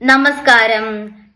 നമസ്കാരം.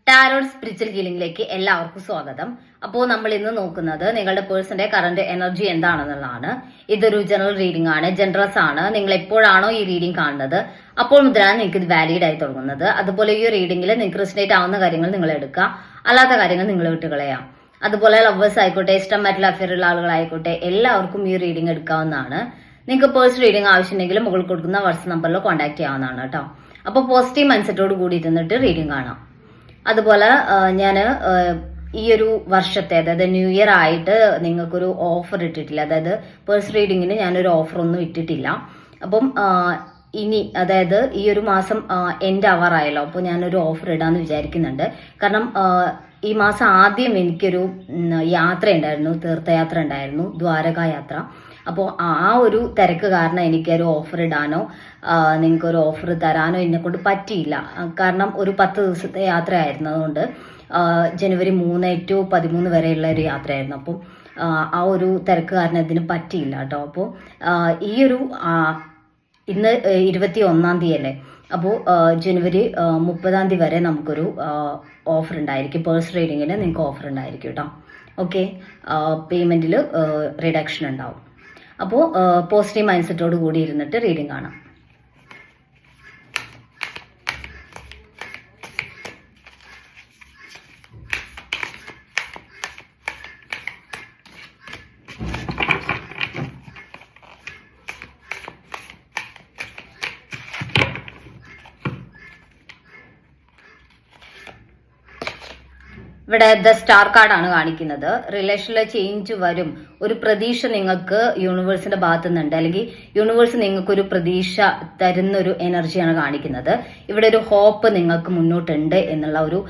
Tarot spiritual ഹീലിംഗിലേക്ക് എല്ലാവർക്കും സ്വാഗതം. അപ്പോൾ നമ്മൾ ഇന്ന് നോക്കുന്നത് നിങ്ങളുടെ പേഴ്സന്റെ കറന്റ് എനർജി എന്താണെന്നുള്ളതാണ്. ഇതൊരു ജനറൽ റീഡിംഗ് ആണ്. ജനറസ് ആണ്. നിങ്ങൾ എപ്പോഴാണോ ഈ റീഡിംഗ് കാണുന്നത്? അപ്പോൾ മുതലാണ് നിങ്ങൾക്ക് ഇത് വാലിഡ് ആയി തുടങ്ങുന്നത്. അതുപോലെ ഈ റീഡിംഗിൽ നിങ്ങൾക്ക് റിസനേറ്റ് ആവുന്ന കാര്യങ്ങൾ നിങ്ങൾ എടുക്കുക. അല്ലാത്ത കാര്യങ്ങൾ നിങ്ങൾ വിട്ടുകളയാം അതുപോലെ ലവേഴ്സ് ആയിക്കോട്ടെ ഇഷ്ടമായിട്ടുള്ള അഫെയർ ഉള്ള ആളുകളായിക്കോട്ടെ എല്ലാവർക്കും ഈ റീഡിംഗ് എടുക്കാവുന്നതാണ്. നിങ്ങൾക്ക് പേഴ്സ് റീഡിംഗ് ആവശ്യമുണ്ടെങ്കിൽ മുകളിൽ കൊടുക്കുന്ന വാട്സ്ആപ്പ് നമ്പറിൽ കോൺടാക്ട് ചെയ്യാവുന്നതാണ് കേട്ടോ. അപ്പോൾ പോസിറ്റീവ് മൈൻഡ്സെറ്റോട് കൂടി ഇരുന്നിട്ട് റീഡിങ് കാണാം. അതുപോലെ ഞാൻ ഈ ഒരു വർഷത്തെ അതായത് ന്യൂ ഇയർ ആയിട്ട് നിങ്ങൾക്കൊരു ഓഫർ ഇട്ടിട്ടില്ല. അതായത് പേഴ്സ് റീഡിങ്ങിന് ഞാനൊരു ഓഫർ ഒന്നും ഇട്ടിട്ടില്ല. അപ്പം ഇനി അതായത് ഈ ഒരു മാസം എൻഡ് ആയല്ലോ അപ്പോൾ ഞാനൊരു ഓഫർ ഇടാന്ന് വിചാരിക്കുന്നുണ്ട്. കാരണം ഈ മാസം ആദ്യം എനിക്കൊരു യാത്ര ഉണ്ടായിരുന്നു തീർത്ഥയാത്ര ഉണ്ടായിരുന്നു ദ്വാരക യാത്ര. അപ്പോൾ ആ ഒരു തിരക്ക് കാരണം എനിക്കൊരു ഓഫർ ഇടാനോ നിങ്ങൾക്ക് ഒരു ഓഫർ തരാനോ എന്നെ കൊണ്ട് പറ്റിയില്ല കാരണം ഒരു പത്ത് ദിവസത്തെ യാത്ര ആയിരുന്നതുകൊണ്ട് ആ, ജനുവരി മൂന്ന് ടു പതിമൂന്ന് വരെയുള്ള ഒരു യാത്രയായിരുന്നു. അപ്പം ആ, ഒരു തിരക്ക് കാരണം ഇതിന് പറ്റിയില്ല കേട്ടോ. അപ്പോൾ ഈ ഒരു ഇന്ന് ഇരുപത്തി ഒന്നാം തീയതി അല്ലേ അപ്പോൾ ജനുവരി മുപ്പതാം തീയതി വരെ നമുക്കൊരു ഓഫർ ഉണ്ടായിരിക്കും. പേഴ്സ് റീഡിങ്ങിന് നിങ്ങൾക്ക് ഓഫർ ഉണ്ടായിരിക്കും കേട്ടോ. ഓക്കെ പേയ്മെന്റിൽ റിഡക്ഷൻ ഉണ്ടാവും. അപ്പോൾ പോസിറ്റീവ് മൈൻഡ് സെറ്റോട് കൂടി ഇരുന്നിട്ട് റീഡിങ് കാണാം. ഇവിടെ ദ സ്റ്റാർ കാർഡ് ആണ് കാണിക്കുന്നത്. റിലേഷനിലെ ചേഞ്ച് വരും. ഒരു പ്രതീക്ഷ നിങ്ങൾക്ക് യൂണിവേഴ്സിന്റെ ഭാഗത്തു നിന്നുണ്ട് അല്ലെങ്കിൽ യൂണിവേഴ്സ് നിങ്ങൾക്ക് ഒരു പ്രതീക്ഷ തരുന്ന ഒരു എനർജിയാണ് കാണിക്കുന്നത്. ഇവിടെ ഒരു ഹോപ്പ് നിങ്ങൾക്ക് മുന്നോട്ടുണ്ട് എന്നുള്ള ഒരു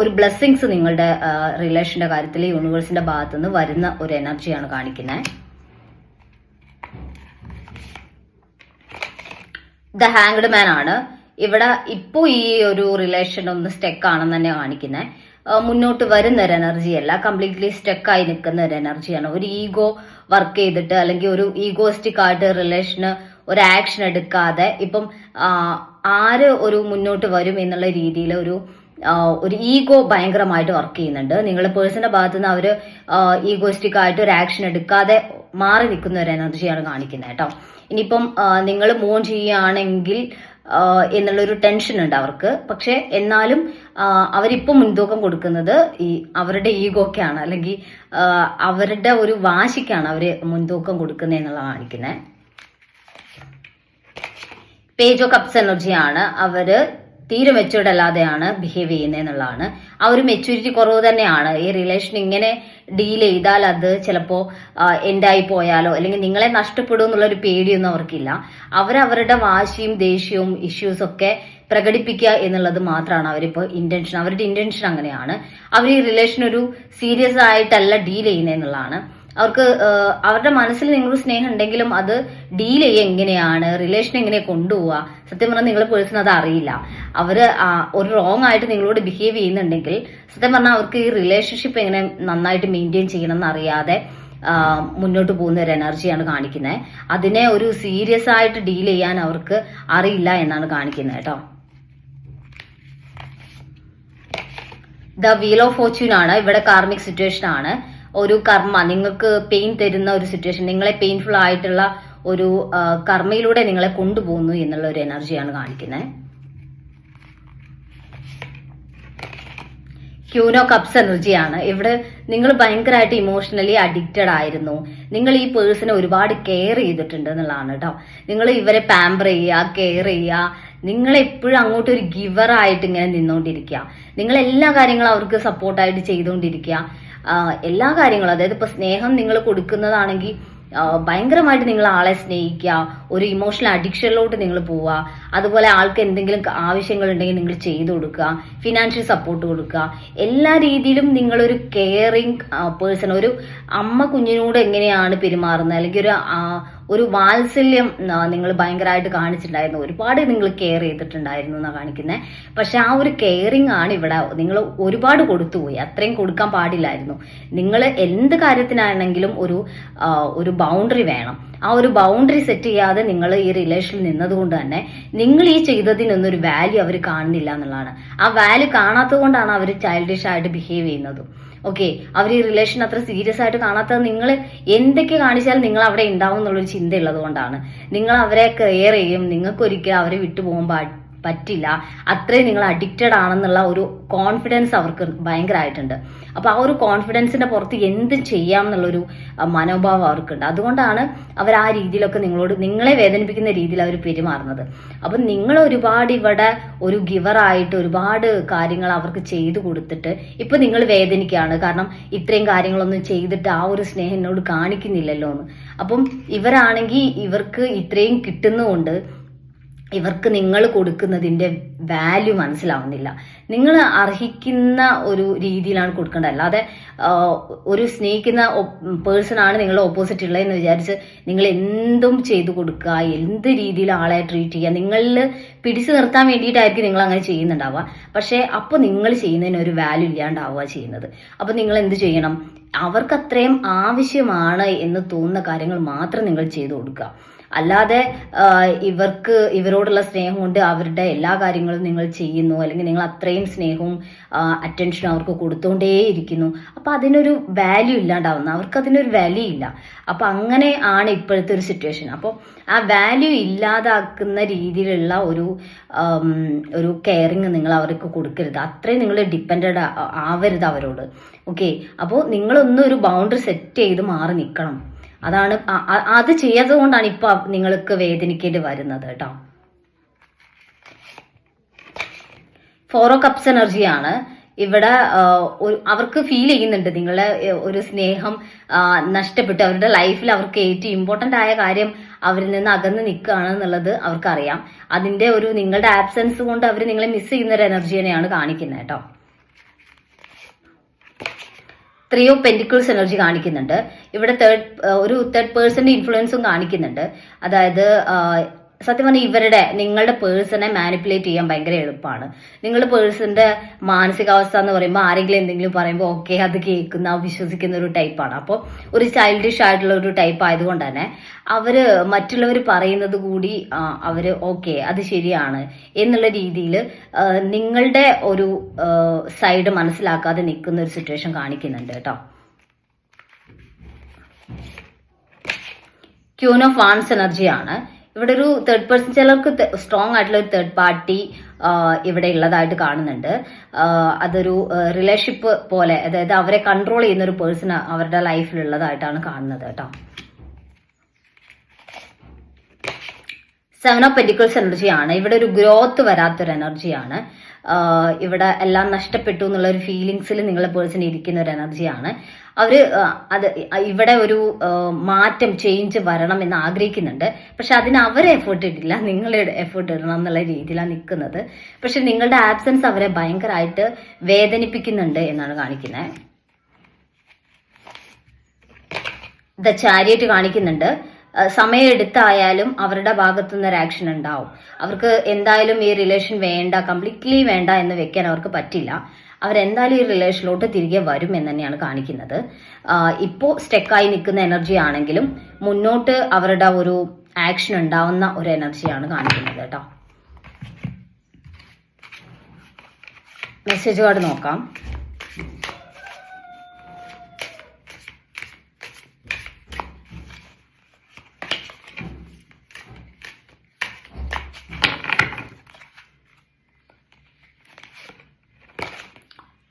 ഒരു ബ്ലെസ്സിങ്സ് നിങ്ങളുടെ റിലേഷന്റെ കാര്യത്തിൽ യൂണിവേഴ്സിന്റെ ഭാഗത്തു നിന്ന് വരുന്ന ഒരു എനർജിയാണ് കാണിക്കുന്നത് ദ ഹാങ്ഡ് മാൻ ആണ്. ഇവിടെ ഇപ്പോൾ ഈ ഒരു റിലേഷൻ ഒന്ന് സ്റ്റെക്ക് ആണെന്ന് തന്നെ കാണിക്കുന്നത് മുന്നോട്ട് വരുന്ന ഒരു എനർജി അല്ല. കംപ്ലീറ്റ്ലി സ്റ്റക്ക് ആയി നിൽക്കുന്ന ഒരു എനർജിയാണ് ഒരു ഈഗോ വർക്ക് ചെയ്തിട്ട് അല്ലെങ്കിൽ ഒരു ഈഗോസ്റ്റിക് ആയിട്ട് റിലേഷന് ഒരു ആക്ഷൻ എടുക്കാതെ ഇപ്പം ആര് ഒരു മുന്നോട്ട് വരും എന്നുള്ള രീതിയിൽ ഒരു ഒരു ഈഗോ ഭയങ്കരമായിട്ട് വർക്ക് ചെയ്യുന്നുണ്ട്. നിങ്ങളുടെ പേഴ്സന്റെ ഭാഗത്തു നിന്ന് അവർ ഈഗോസ്റ്റിക് ആയിട്ട് ഒരു ആക്ഷൻ എടുക്കാതെ മാറി നിൽക്കുന്ന ഒരു എനർജിയാണ് കാണിക്കുന്നത് കേട്ടോ. ഇനിയിപ്പം നിങ്ങൾ മൂൺ ചെയ്യുകയാണെങ്കിൽ എന്നുള്ളൊരു ടെൻഷൻ ഉണ്ട് അവർക്ക്. പക്ഷെ എന്നാലും അവരിപ്പോൾ മുൻതൂക്കം കൊടുക്കുന്നത് ഈ അവരുടെ ഈഗോക്കാണ്. അല്ലെങ്കിൽ അവരുടെ ഒരു വാശിക്കാണ് അവർ മുൻതൂക്കം കൊടുക്കുന്നത് എന്നുള്ള കാണിക്കുന്നത് പേജ് ഓഫ് കപ്സ് എനർജിയാണ് അവർ തീരെ മെച്ചൂർഡ് അല്ലാതെയാണ് ബിഹേവ് ചെയ്യുന്നത് എന്നുള്ളതാണ് ആ ഒരു മെച്യൂരിറ്റി കുറവ് തന്നെയാണ്. ഈ റിലേഷൻ ഇങ്ങനെ ഡീൽ ചെയ്താൽ അത് ചിലപ്പോൾ എൻഡായി പോയാലോ അല്ലെങ്കിൽ നിങ്ങളെ നഷ്ടപ്പെടും എന്നുള്ളൊരു പേടിയൊന്നും അവർക്കില്ല. അവരവരുടെ വാശിയും ദേഷ്യവും ഇഷ്യൂസൊക്കെ പ്രകടിപ്പിക്കുക എന്നുള്ളത് മാത്രമാണ് അവരിപ്പോൾ ഇന്റൻഷൻ അവരുടെ ഇന്റൻഷൻ അങ്ങനെയാണ്. അവർ ഈ റിലേഷൻ ഒരു സീരിയസ് ആയിട്ടല്ല ഡീൽ ചെയ്യുന്നത് എന്നുള്ളതാണ് അവർക്ക് അവരുടെ മനസ്സിൽ നിങ്ങളോട് സ്നേഹം ഉണ്ടെങ്കിലും അത് ഡീൽ ചെയ്യുക എങ്ങനെയാണ് റിലേഷൻ എങ്ങനെ കൊണ്ടുപോവുക സത്യം പറഞ്ഞാൽ നിങ്ങളെ പേഴ്സൺ അത് അറിയില്ല. അവർ ഒരു റോങ് ആയിട്ട് നിങ്ങളോട് ബിഹേവ് ചെയ്യുന്നുണ്ടെങ്കിൽ സത്യം പറഞ്ഞാൽ അവർക്ക് ഈ റിലേഷൻഷിപ്പ് എങ്ങനെ നന്നായിട്ട് മെയിന്റെയിൻ ചെയ്യണം എന്നറിയാതെ മുന്നോട്ട് പോകുന്ന ഒരു എനർജിയാണ് കാണിക്കുന്നത്. അതിനെ ഒരു സീരിയസ് ആയിട്ട് ഡീൽ ചെയ്യാൻ അവർക്ക് അറിയില്ല എന്നാണ് കാണിക്കുന്നത് കേട്ടോ. ദ വീൽ ഓഫ് ഫോർച്യൂൺ ആണ്. ഇവിടെ കാർമിക് സിറ്റുവേഷൻ ആണ്. ഒരു കർമ്മ നിങ്ങൾക്ക് പെയിൻ തരുന്ന ഒരു സിറ്റുവേഷൻ നിങ്ങളെ പെയിൻഫുൾ ആയിട്ടുള്ള ഒരു കർമ്മയിലൂടെ നിങ്ങളെ കൊണ്ടുപോകുന്നു എന്നുള്ള ഒരു എനർജിയാണ് കാണിക്കുന്നത്. ക്യൂനോ കപ്സ് എനർജിയാണ് ഇവിടെ നിങ്ങൾ ഭയങ്കരമായിട്ട് ഇമോഷണലി അഡിക്റ്റഡ് ആയിരുന്നു. നിങ്ങൾ ഈ പേഴ്സണെ ഒരുപാട് കെയർ ചെയ്തിട്ടുണ്ട് എന്നുള്ളതാണ് കേട്ടോ നിങ്ങൾ ഇവരെ പാമ്പർ ചെയ്യുക കെയർ ചെയ്യുക. നിങ്ങൾ എപ്പോഴും അങ്ങോട്ട് ഒരു ഗിവർ ആയിട്ട് ഇങ്ങനെ നിന്നുകൊണ്ടിരിക്കുക. നിങ്ങൾ എല്ലാ കാര്യങ്ങളും അവർക്ക് സപ്പോർട്ടായിട്ട് ചെയ്തുകൊണ്ടിരിക്കുക. എല്ലാ കാര്യങ്ങളും അതായത് ഇപ്പൊ സ്നേഹം നിങ്ങൾ കൊടുക്കുന്നതാണെങ്കിൽ ഭയങ്കരമായിട്ട് നിങ്ങൾ ആളെ സ്നേഹിക്കുക ഒരു ഇമോഷണൽ അഡിക്ഷനിലോട്ട് നിങ്ങൾ പോവുക അതുപോലെ ആൾക്ക് എന്തെങ്കിലും ആവശ്യങ്ങൾ ഉണ്ടെങ്കിൽ നിങ്ങൾ ചെയ്തു കൊടുക്കുക ഫിനാൻഷ്യൽ സപ്പോർട്ട് കൊടുക്കുക. എല്ലാ രീതിയിലും നിങ്ങളൊരു കെയറിങ് പേഴ്സൺ ഒരു അമ്മ കുഞ്ഞിനോട് എങ്ങനെയാണ് പെരുമാറുന്നത്? അല്ലെങ്കിൽ ഒരു ഒരു വാത്സല്യം നിങ്ങൾ ഭയങ്കരമായിട്ട് കാണിച്ചിട്ടുണ്ടായിരുന്നു. ഒരുപാട് നിങ്ങൾ കെയർ ചെയ്തിട്ടുണ്ടായിരുന്നു എന്നാണ് കാണിക്കുന്നത് പക്ഷെ ആ ഒരു കെയറിങ് ആണ് ഇവിടെ നിങ്ങൾ ഒരുപാട് കൊടുത്തുപോയി അത്രയും കൊടുക്കാൻ പാടില്ലായിരുന്നു. നിങ്ങൾ എന്ത് കാര്യത്തിനാണെങ്കിലും ഒരു ഒരു ബൗണ്ടറി വേണം. ആ ഒരു ബൗണ്ടറി സെറ്റ് ചെയ്യാതെ നിങ്ങൾ ഈ റിലേഷനിൽ നിന്നതുകൊണ്ട് തന്നെ നിങ്ങൾ ഈ ചെയ്തതിനൊന്നും ഒരു വാല്യൂ അവർ കാണുന്നില്ല എന്നുള്ളതാണ്. ആ വാല്യൂ കാണാത്തത് കൊണ്ടാണ് അവർ ചൈൽഡിഷ് ആയിട്ട് ബിഹേവ് ചെയ്യുന്നതും. ഓക്കെ അവർ ഈ റിലേഷൻ അത്ര സീരിയസ് ആയിട്ട് കാണാത്തത് നിങ്ങൾ എന്തൊക്കെ കാണിച്ചാലും നിങ്ങൾ അവിടെ ഉണ്ടാവും എന്നുള്ളൊരു ചിന്ത ഉള്ളത് കൊണ്ടാണ്. നിങ്ങൾ അവരെ കെയർ ചെയ്യും. നിങ്ങൾക്കൊരിക്കലും അവരെ വിട്ടുപോകാൻ പറ്റില്ല. അത്രയും നിങ്ങൾ അഡിക്റ്റഡ് ആണെന്നുള്ള ഒരു കോൺഫിഡൻസ് അവർക്ക് ഭയങ്കരമായിട്ടുണ്ട് അപ്പോൾ ആ ഒരു കോൺഫിഡൻസിന്റെ പുറത്ത് എന്ത് ചെയ്യാം എന്നുള്ളൊരു മനോഭാവം അവർക്കുണ്ട്. അതുകൊണ്ടാണ് അവർ ആ രീതിയിലൊക്കെ നിങ്ങളോട് നിങ്ങളെ വേദനിപ്പിക്കുന്ന രീതിയിൽ അവർ പെരുമാറുന്നത്. അപ്പം നിങ്ങൾ ഒരുപാട് ഇവിടെ ഒരു ഗിവറായിട്ട് ഒരുപാട് കാര്യങ്ങൾ അവർക്ക് ചെയ്തു കൊടുത്തിട്ട് ഇപ്പൊ നിങ്ങൾ വേദനിക്കുകയാണ്. കാരണം ഇത്രയും കാര്യങ്ങളൊന്നും ചെയ്തിട്ട് ആ ഒരു സ്നേഹം എന്നോട് കാണിക്കുന്നില്ലല്ലോ എന്ന് അപ്പം ഇവരാണെങ്കിൽ ഇവർക്ക് ഇത്രയും കിട്ടുന്നതുകൊണ്ട് ഇവർക്ക് നിങ്ങൾ കൊടുക്കുന്നതിന്റെ വാല്യൂ മനസ്സിലാവുന്നില്ല. നിങ്ങൾ അർഹിക്കുന്ന ഒരു രീതിയിലാണ് കൊടുക്കേണ്ടത്. അല്ലാതെ ഒരു സ്നേഹിക്കുന്ന പേഴ്സണാണ് നിങ്ങളുടെ ഓപ്പോസിറ്റ് ഉള്ളതെന്ന് വിചാരിച്ച് നിങ്ങൾ എന്തും ചെയ്തു കൊടുക്കുക എന്ത് രീതിയിൽ ആളെ ട്രീറ്റ് ചെയ്യുക നിങ്ങളിൽ പിടിച്ചു നിർത്താൻ വേണ്ടിയിട്ടായിരിക്കും നിങ്ങൾ അങ്ങനെ ചെയ്യുന്നുണ്ടാവുക. പക്ഷേ അപ്പോൾ നിങ്ങൾ ചെയ്യുന്നതിന് ഒരു വാല്യൂ ഇല്ലാണ്ടാവുക ചെയ്യുന്നത്. അപ്പോൾ നിങ്ങൾ എന്ത് ചെയ്യണം? അവർക്ക് അത്രയും ആവശ്യമാണ് എന്ന് തോന്നുന്ന കാര്യങ്ങൾ മാത്രം നിങ്ങൾ ചെയ്തു കൊടുക്കുക. അല്ലാതെ ഇവർക്ക് ഇവരോടുള്ള സ്നേഹം കൊണ്ട് അവരുടെ എല്ലാ കാര്യങ്ങളും നിങ്ങൾ ചെയ്യുന്നു അല്ലെങ്കിൽ നിങ്ങൾ അത്രയും സ്നേഹവും അറ്റൻഷനും അവർക്ക് കൊടുത്തുകൊണ്ടേയിരിക്കുന്നു അപ്പോൾ അതിനൊരു വാല്യൂ ഇല്ലാണ്ടാവുന്നു. അവർക്ക് അതിനൊരു വാല്യൂ ഇല്ല. അപ്പോൾ അങ്ങനെ ആണ് ഇപ്പോഴത്തെ ഒരു സിറ്റുവേഷൻ അപ്പോൾ ആ വാല്യൂ ഇല്ലാതാക്കുന്ന രീതിയിലുള്ള ഒരു ഒരു കെയറിങ് നിങ്ങൾ അവർക്ക് കൊടുക്കരുത്. അത്രയും നിങ്ങൾ ഡിപ്പെൻഡഡ് ആവരുത് അവരോട്. ഓക്കെ അപ്പോൾ നിങ്ങളൊന്നും ഒരു ബൗണ്ടറി സെറ്റ് ചെയ്ത് മാറി നിൽക്കണം. അതാണ് അത് ചെയ്യാത്തത് കൊണ്ടാണ് ഇപ്പൊ നിങ്ങൾക്ക് വേദനിക്കേണ്ടി വരുന്നത് കേട്ടോ. ഫോറോ കപ്സ് എനർജിയാണ്. ഇവിടെ അവർക്ക് ഫീൽ ചെയ്യുന്നുണ്ട്. നിങ്ങളെ ഒരു സ്നേഹം നഷ്ടപ്പെട്ടു. അവരുടെ ലൈഫിൽ അവർക്ക് ഏറ്റവും ഇമ്പോർട്ടന്റ് ആയ കാര്യം അവരിൽ നിന്ന് അകന്ന് നിൽക്കുകയാണ് എന്നുള്ളത് അവർക്കറിയാം. അതിന്റെ ഒരു നിങ്ങളുടെ ആബ്സെൻസ് കൊണ്ട് അവർ നിങ്ങളെ മിസ് ചെയ്യുന്ന ഒരു എനർജിനെയാണ് കാണിക്കുന്നത് കേട്ടോ. ത്രീ ഓഫ് എനർജി കാണിക്കുന്നുണ്ട്. ഇവിടെ തേർഡ് ഒരു തേർഡ് പേഴ്സന്റെ ഇൻഫ്ലുവൻസും കാണിക്കുന്നുണ്ട്. അതായത് സത്യം പറഞ്ഞാൽ ഇവരുടെ നിങ്ങളുടെ പേഴ്സണെ മാനിപ്പുലേറ്റ് ചെയ്യാൻ ഭയങ്കര എളുപ്പമാണ് നിങ്ങളുടെ പേഴ്സന്റെ മാനസികാവസ്ഥ എന്ന് പറയുമ്പോൾ ആരെങ്കിലും എന്തെങ്കിലും പറയുമ്പോൾ ഓക്കെ അത് കേൾക്കുന്ന വിശ്വസിക്കുന്ന ഒരു ടൈപ്പാണ് അപ്പോൾ ഒരു ചൈൽഡിഷ് ആയിട്ടുള്ള ഒരു ടൈപ്പ് ആയതുകൊണ്ട് തന്നെ അവർ മറ്റുള്ളവർ പറയുന്നത് കൂടി അവർ ഓക്കെ അത് ശരിയാണ്. എന്നുള്ള രീതിയിൽ നിങ്ങളുടെ ഒരു സൈഡ് മനസ്സിലാക്കാതെ നിൽക്കുന്ന ഒരു സിറ്റുവേഷൻ കാണിക്കുന്നുണ്ട് കേട്ടോ. ക്യൂൻ ഓഫ് വാൺസ് എനർജിയാണ് ഇവിടെ ഒരു തേർഡ് പേഴ്സൺ ചിലർക്ക് സ്ട്രോങ് ആയിട്ടുള്ള ഒരു തേർഡ് പാർട്ടി ഇവിടെ ഉള്ളതായിട്ട് കാണുന്നുണ്ട്. അതൊരു റിലേഷൻഷിപ്പ് പോലെ അതായത് അവരെ കൺട്രോൾ ചെയ്യുന്ന ഒരു പേഴ്സൺ അവരുടെ ലൈഫിൽ ഉള്ളതായിട്ടാണ് കാണുന്നത് കേട്ടോ. സെവൻ ഓഫ് പെന്റിക്കിൾസ് എനർജിയാണ് ഇവിടെ ഒരു ഗ്രോത്ത് വരാത്തൊരു എനർജിയാണ് ഇവിടെ എല്ലാം നഷ്ടപ്പെട്ടു എന്നുള്ള ഒരു ഫീലിങ്സിൽ നിങ്ങളെ പേഴ്സൺ ഇരിക്കുന്ന ഒരു എനർജിയാണ് അവർ അത് ഇവിടെ ഒരു മാറ്റം ചേഞ്ച് വരണം എന്ന് ആഗ്രഹിക്കുന്നുണ്ട്. പക്ഷെ അതിന് അവരെ എഫേർട്ട് ഇട്ടില്ല നിങ്ങളുടെ എഫേർട്ട് ഇടണം എന്നുള്ള രീതിയിലാണ് നിൽക്കുന്നത് പക്ഷെ നിങ്ങളുടെ ആബ്സെൻസ് അവരെ ഭയങ്കരമായിട്ട് വേദനിപ്പിക്കുന്നുണ്ട് എന്നാണ് കാണിക്കുന്നത് ദ ചാരിയറ്റ് കാണിക്കുന്നുണ്ട്. അഹ് സമയം എടുത്തായാലും അവരുടെ ഭാഗത്തു നിന്ന് ഒരു ആക്ഷൻ ഉണ്ടാവും. അവർക്ക് എന്തായാലും ഈ റിലേഷൻ വേണ്ട കംപ്ലീറ്റ്ലി വേണ്ട എന്ന് വെക്കാൻ അവർക്ക് പറ്റില്ല. അവരെന്തായാലും ഈ റിലേഷനിലോട്ട് തിരികെ വരും എന്ന് തന്നെയാണ് കാണിക്കുന്നത്. ഇപ്പോൾ ഇപ്പോ സ്റ്റെക്കായി നിൽക്കുന്ന എനർജി ആണെങ്കിലും മുന്നോട്ട് അവരുടെ ഒരു ആക്ഷൻ ഉണ്ടാവുന്ന ഒരു എനർജിയാണ് കാണിക്കുന്നത് കേട്ടോ. മെസ്സേജ് കാർഡ് നോക്കാം.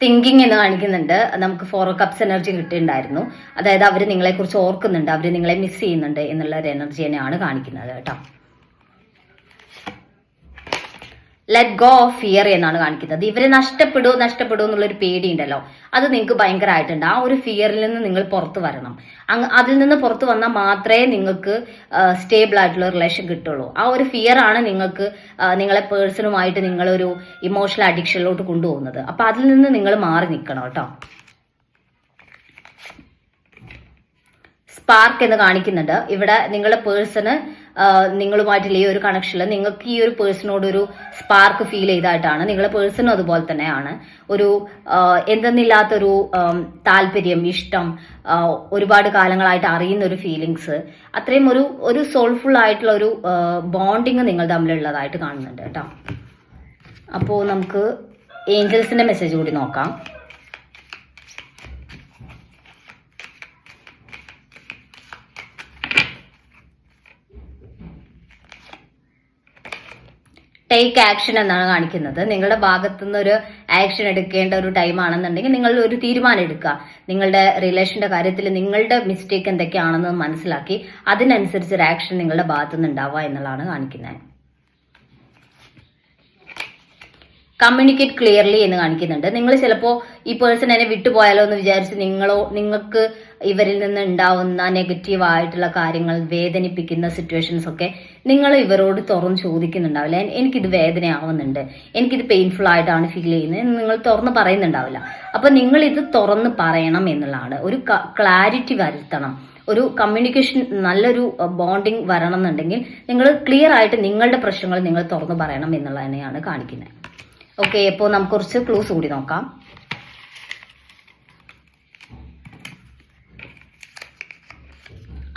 തിങ്കിങ് എന്ന് കാണിക്കുന്നുണ്ട്. നമുക്ക് ഫോർ കപ്സ് എനർജി കിട്ടിയിട്ടുണ്ടായിരുന്നു. അതായത് അവർ നിങ്ങളെ കുറിച്ച് ഓർക്കുന്നുണ്ട്. അവർ നിങ്ങളെ മിസ് ചെയ്യുന്നുണ്ട് എന്നുള്ള ഒരു എനർജി തന്നെയാണ് കാണിക്കുന്നത് കേട്ടോ. ലെറ്റ് ഗോ ഓഫ് ഫിയർ എന്നാണ് കാണിക്കുന്നത്. ഇവരെ നഷ്ടപ്പെടുമോ നഷ്ടപ്പെടുമോ എന്നുള്ളൊരു പേടിയുണ്ടല്ലോ. അത് നിങ്ങൾക്ക് ഭയങ്കരമായിട്ടുണ്ട് ആ ഒരു ഫിയറിൽ നിന്ന് നിങ്ങൾ പുറത്തു വരണം. അതിൽ നിന്ന് പുറത്തു വന്നാൽ മാത്രമേ നിങ്ങൾക്ക് സ്റ്റേബിൾ ആയിട്ടുള്ള റിലേഷൻ കിട്ടുള്ളൂ. ആ ഒരു ഫിയർ ആണ് നിങ്ങൾക്ക് നിങ്ങളെ പേഴ്സണുമായിട്ട് നിങ്ങളൊരു ഇമോഷണൽ അഡിക്ഷനിലോട്ട് കൊണ്ടുപോകുന്നത്. അപ്പൊ അതിൽ നിന്ന് നിങ്ങൾ മാറി നിൽക്കണം കേട്ടോ. സ്പാർക്ക് എന്ന് കാണിക്കുന്നുണ്ട് ഇവിടെ നിങ്ങളുടെ പേഴ്സണ് നിങ്ങളുമായിട്ടുള്ള ഈ ഒരു കണക്ഷനിൽ നിങ്ങൾക്ക് ഈ ഒരു പേഴ്സണോടൊരു സ്പാർക്ക് ഫീൽ ചെയ്തായിട്ടാണ്. നിങ്ങളുടെ പേഴ്സണും അതുപോലെ തന്നെയാണ്. ഒരു എന്തെന്നില്ലാത്തൊരു താല്പര്യം ഇഷ്ടം ഒരുപാട് കാലങ്ങളായിട്ട് അറിയുന്ന ഒരു ഫീലിങ്സ് അത്രയും ഒരു ഒരു സോൾഫുൾ ആയിട്ടുള്ള ഒരു ബോണ്ടിങ് നിങ്ങൾ തമ്മിലുള്ളതായിട്ട് കാണുന്നുണ്ട് കേട്ടോ. അപ്പോൾ നമുക്ക് ഏഞ്ചൽസിന്റെ മെസ്സേജ് കൂടി നോക്കാം. ടേക്ക് ആക്ഷൻ എന്നാണ് കാണിക്കുന്നത്. നിങ്ങളുടെ ഭാഗത്തു നിന്ന് ഒരു ആക്ഷൻ എടുക്കേണ്ട ഒരു ടൈം ആണെന്നുണ്ടെങ്കിൽ നിങ്ങൾ ഒരു തീരുമാനം എടുക്കുക. നിങ്ങളുടെ റിലേഷന്റെ കാര്യത്തിൽ നിങ്ങളുടെ മിസ്റ്റേക്ക് എന്തൊക്കെയാണെന്ന് മനസ്സിലാക്കി അതിനനുസരിച്ച് ഒരു ആക്ഷൻ നിങ്ങളുടെ ഭാഗത്തു നിന്ന് ഉണ്ടാവുക എന്നുള്ളതാണ് കാണിക്കുന്നത്. കമ്മ്യൂണിക്കേറ്റ് ക്ലിയർലി എന്ന് കാണിക്കുന്നുണ്ട്. നിങ്ങൾ ചിലപ്പോൾ ഈ പേഴ്സൺ എന്നെ വിട്ടുപോയാലോ എന്ന് വിചാരിച്ച് നിങ്ങളോ നിങ്ങൾക്ക് ഇവരിൽ നിന്ന് ഉണ്ടാവുന്ന നെഗറ്റീവ് ആയിട്ടുള്ള കാര്യങ്ങൾ വേദനിപ്പിക്കുന്ന സിറ്റുവേഷൻസ് ഒക്കെ നിങ്ങൾ ഇവരോട് തുറന്ന് ചോദിക്കുന്നുണ്ടാവില്ല. "എൻ- എനിക്കിത് വേദനയാവുന്നുണ്ട്. എനിക്കിത് പെയിൻഫുൾ ആയിട്ടാണ് ഫീൽ ചെയ്യുന്നത് എന്ന് നിങ്ങൾ തുറന്ന് പറയുന്നുണ്ടാവില്ല. അപ്പൊ നിങ്ങൾ ഇത് തുറന്ന് പറയണം എന്നുള്ളതാണ്. ഒരു ക്ലാരിറ്റി വരുത്തണം. ഒരു കമ്മ്യൂണിക്കേഷൻ നല്ലൊരു ബോണ്ടിങ് വരണം എന്നുണ്ടെങ്കിൽ നിങ്ങൾ ക്ലിയർ ആയിട്ട് നിങ്ങളുടെ പ്രശ്നങ്ങൾ നിങ്ങൾ തുറന്ന് പറയണം എന്നുള്ളത് തന്നെയാണ് കാണിക്കുന്നത്. ഓക്കെ ഇപ്പോൾ നമുക്ക് കുറച്ച് ക്ലൂസ് കൂടി നോക്കാം.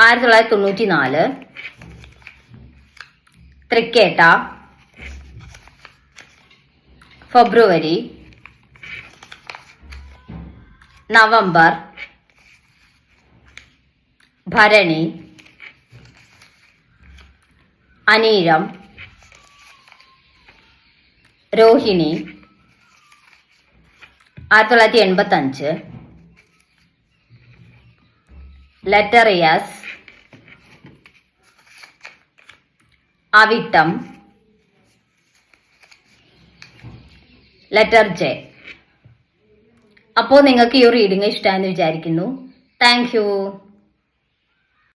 ആയിരത്തി തൊള്ളായിരത്തി തൊണ്ണൂറ്റി നാല് തൃക്കേട്ട. ഫെബ്രുവരി. നവംബർ. ഭരണി. അനീരം രോഹിണി. ആയിരത്തി തൊള്ളായിരത്തി എൺപത്തി അഞ്ച് ലെറ്റർ എസ് അവിട്ടം. ലെറ്റർ ജെ അപ്പോൾ നിങ്ങൾക്ക് ഈ റീഡിംഗ് ഇഷ്ടമായെന്ന് വിചാരിക്കുന്നു. താങ്ക്